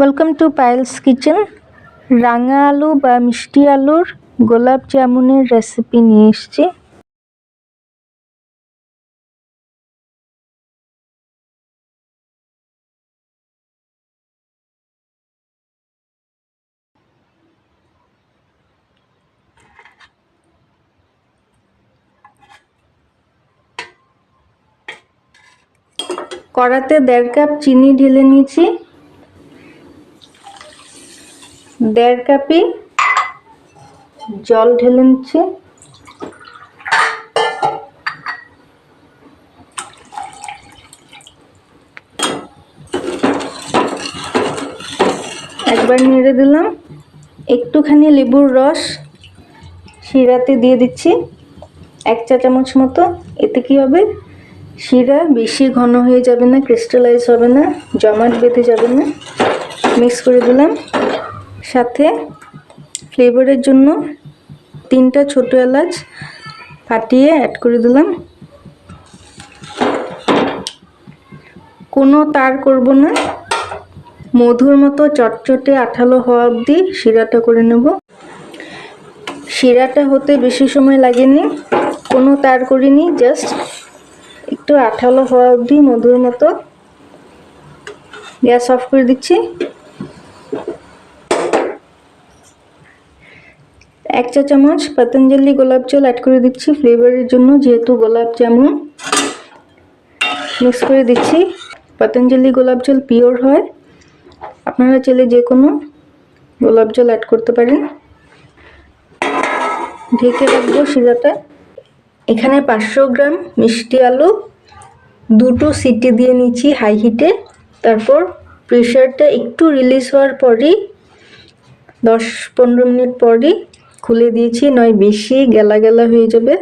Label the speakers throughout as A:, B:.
A: Welcome to Payel's kitchen রাঙা আলু বা মিষ্টি আলুর গোলাপ জামুনের রেসিপি নিয়ে এসেছি। কড়াতে দেড় কাপ চিনি ঢেলে নিয়েছি। দেড় কাপই জল ঢেলে নিচ্ছি। একবার নেড়ে দিলাম। একটুখানি লেবুর রস শিরাতে দিয়ে দিচ্ছি। এক চা চামচ মতো। এতে কি হবে? শিরা বেশি ঘন হয়ে যাবে না, ক্রিস্টালাইজ হবে না, জমাট বেঁধে যাবে না। মিক্স করে দিলাম। সাথে ফ্লেভারের জন্য তিনটা ছোটো এলাচ ফাটিয়ে অ্যাড করে দিলাম। কোনো তার করব না। মধুর মতো চটচটে আঠালো হওয়া অবধি শিরাটা করে নেব। শিরাটা হতে বেশি সময় লাগেনি। কোনো তার করিনি জাস্ট একটু আঠালো হওয়া অবধি মধুর মতো। গ্যাস অফ করে দিচ্ছি। এক চা চামচ পতঞ্জলি গোলাপ জল অ্যাড করে দিচ্ছি ফ্লেভারের জন্য, যেহেতু গোলাপ জামুন। মিক্স করে দিচ্ছি। পতঞ্জলি গোলাপ জল পিওর হয়। আপনারা চাইলে যে কোনো গোলাপ জল অ্যাড করতে পারেন। ঢেকে রাখব শিরাটা এখানে পাঁচশো গ্রাম মিষ্টি আলু, দুটো সিটি দিয়ে নিচ্ছি হাই হিটে তারপর প্রেশারটা একটু রিলিজ হওয়ার পরই, দশ পনেরো মিনিট পরই খুলে দিয়েছি, নয়, বেশি গেলা গেলা হয়ে যাবে।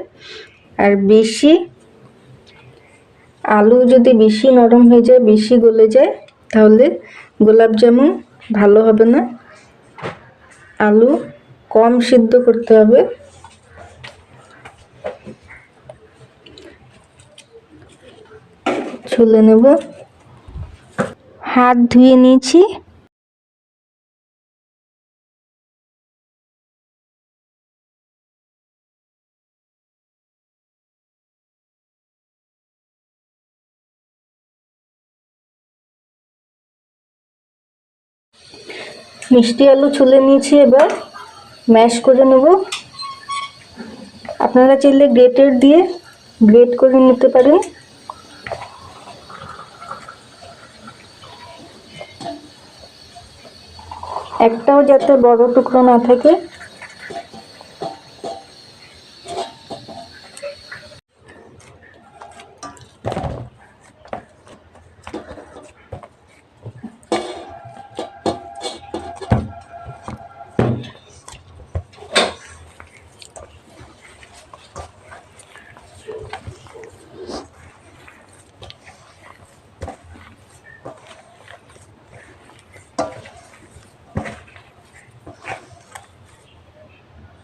A: আর বেশি আলু যদি বেশি নরম হয়ে যায়, বেশি গলে যায়, তাহলে গোলাপ জামুন ভালো হবে না। আলু কম সিদ্ধ করতে হবে। ছুলে নেব। হাত ধুয়ে নিয়েছি। মিষ্টি আলু ছুলে নিয়েছি এবার। ম্যাশ করে নেব। আপনারা চাইলে গ্রেটার দিয়ে গ্রেট করে নিতে পারেন। একটাও যাতে বড় টুকরো না থাকে।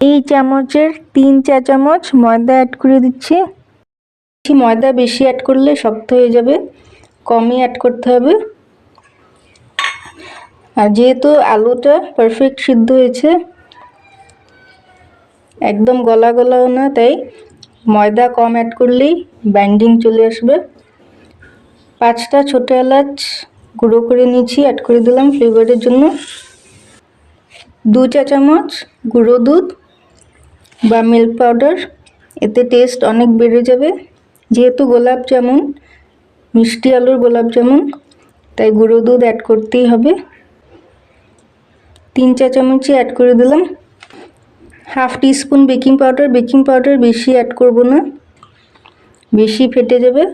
A: এই চামচের তিন চা চামচ ময়দা অ্যাড করে দিচ্ছি। ময়দা বেশি অ্যাড করলে শক্ত হয়ে যাবে, কমই অ্যাড করতে হবে। আর যেহেতু আলুটা পারফেক্ট সিদ্ধ হয়েছে, একদম গলা গলাও না, তাই ময়দা কম অ্যাড করলেই বাইন্ডিং চলে আসবে। পাঁচটা ছোটো এলাচ গুঁড়ো করে নিয়েছি অ্যাড করে দিলাম ফ্লেভারের জন্য। দু চা চামচ গুঁড়ো দুধ। বা মিল্ক পাউডার এতে টেস্ট অনেক বেড়ে যাবে। যেহেতু গোলাপ জামুন, মিষ্টি আলুর গোলাপ জামুন, তাই গুঁড়ো দুধ অ্যাড করতেই হবে। তিন চা চামচই অ্যাড করে দিলাম। Half teaspoon baking powder baking powder বেশি অ্যাড করব না। বেশি ফেটে যাবে।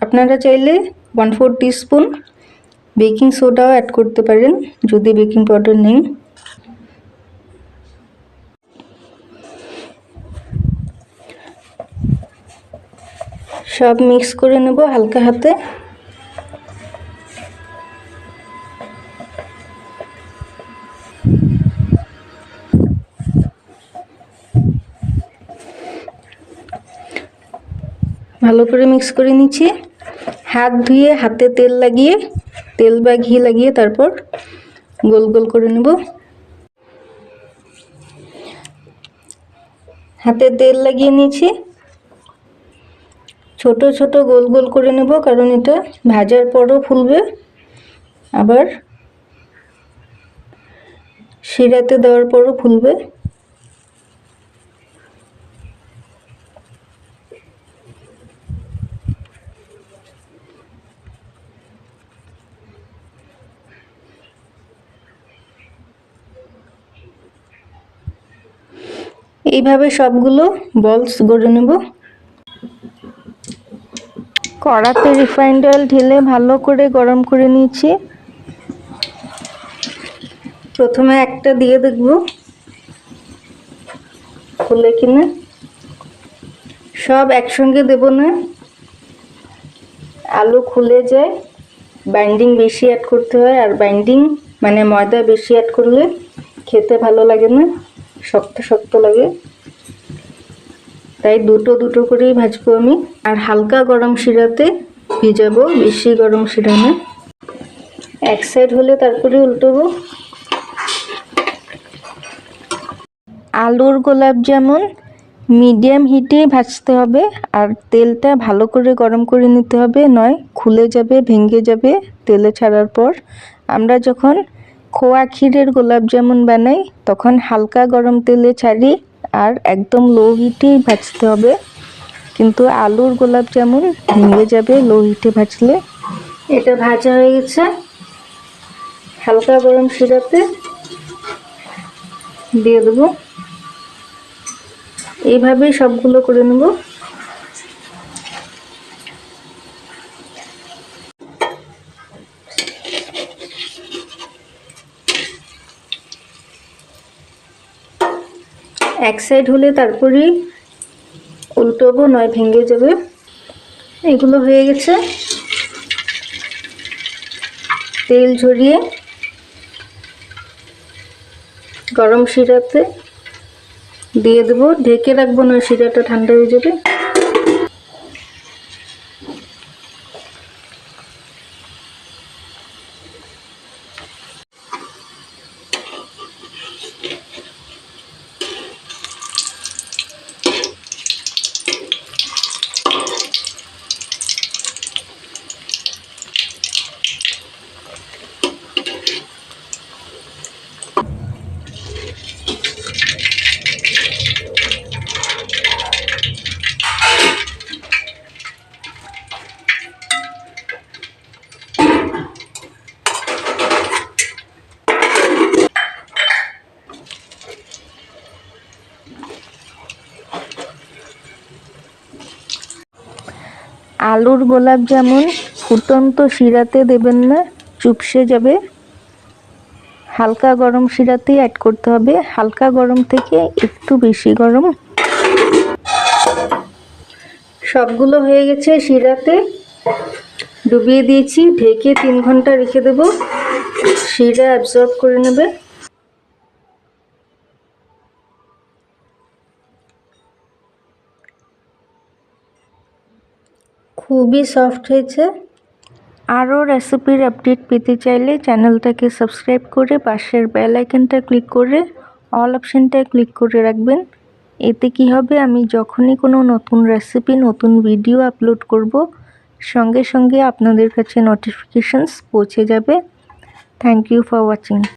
A: আপনারা চাইলে ওয়ান ফোর টিস্পুন বেকিং সোডাও অ্যাড করতে পারেন, যদি বেকিং পাউডার নেই। সব মিক্স করে নেব হালকা হাতে। ভালো করে মিক্স করে নিচ্ছি। হাত ধুয়ে হাতে তেল লাগিয়ে, তেল বা ঘি লাগিয়ে তারপর গোল গোল করে নেব। হাতে তেল লাগিয়ে নিয়েছি। ছোট ছোট গোল গোল করে নেব, কারণ এটা ভাজার পরও ফুলবে। আবার শিরাতে দেওয়ার পরও ফুলবে। এইভাবে সবগুলো বলস গড়ে নেব। কড়াতে রিফাইন্ড অয়েল ঢেলে ভালো করে গরম করে নিয়েছি। প্রথমে একটা দিয়ে দেখব। খুলে কিনা। সব একসঙ্গে দেব না। আলু খুলে যায়। বাইন্ডিং বেশি অ্যাড করতে হয়। আর বাইন্ডিং মানে ময়দা বেশি অ্যাড করলে খেতে ভালো লাগে না। শক্ত শক্ত লাগে। তাই দুটো দুটো করেই ভাজবো আমি। আর হালকা গরম শিরাতে ভিজাবো, বেশি গরম শিরা না। এক সাইড হলে তারপরে উল্টোবো। আলুর গোলাপ জামুন মিডিয়াম হিটে ভাজতে হবে, আর তেলটা ভালো করে গরম করে নিতে হবে, নয় খুলে যাবে, ভেঙে যাবে তেলে ছাড়ার পর। আমরা যখন খোয়া ক্ষীরের গোলাপ জামুন বানাই, তখন হালকা গরম তেলে ছাড়ি আর একদম লো হিটেই ভাজতে হবে। কিন্তু আলুর গোলাপ জামুন ভেঙে যাবে লো হিটে ভাজলে। এটা ভাজা হয়ে গেছে। হালকা গরম সিরাতে দিয়ে দেবো। এইভাবেই সবগুলো করে নেব। এক সাইড হলে তারপরেই উল্টোবো, নয় ভেঙে যাবে। এগুলো হয়ে গেছে। তেল ঝরিয়ে গরম শিরাতে দিয়ে দেবো। ঢেকে রাখব, নয় শিরাটা ঠান্ডা হয়ে যাবে। আলুর গোলাপ জামুন ফুটন্ত শিরাতে দেবেন না, চুপসে যাবে। হালকা গরম শিরাতেই অ্যাড করতে হবে। হালকা গরম থেকে একটু বেশি গরম। সবগুলো হয়ে গেছে শিরাতে। ডুবিয়ে দিয়েছি, ঢেকে তিন ঘণ্টা রেখে দেব। শিরা অ্যাবজর্ব করে নেবে। খুবই সফট হয়েছে। আরও রেসিপির আপডেট পেতে চাইলে চ্যানেলটাকে সাবস্ক্রাইব করে পাশের বেল আইকনটা ক্লিক করে অল অপশানটায় ক্লিক করে রাখবেন। এতে কি হবে? আমি যখনই কোনো নতুন রেসিপি নতুন ভিডিও আপলোড করব, সঙ্গে সঙ্গে আপনাদের কাছে নোটিফিকেশানস পৌঁছে যাবে। Thank you for watching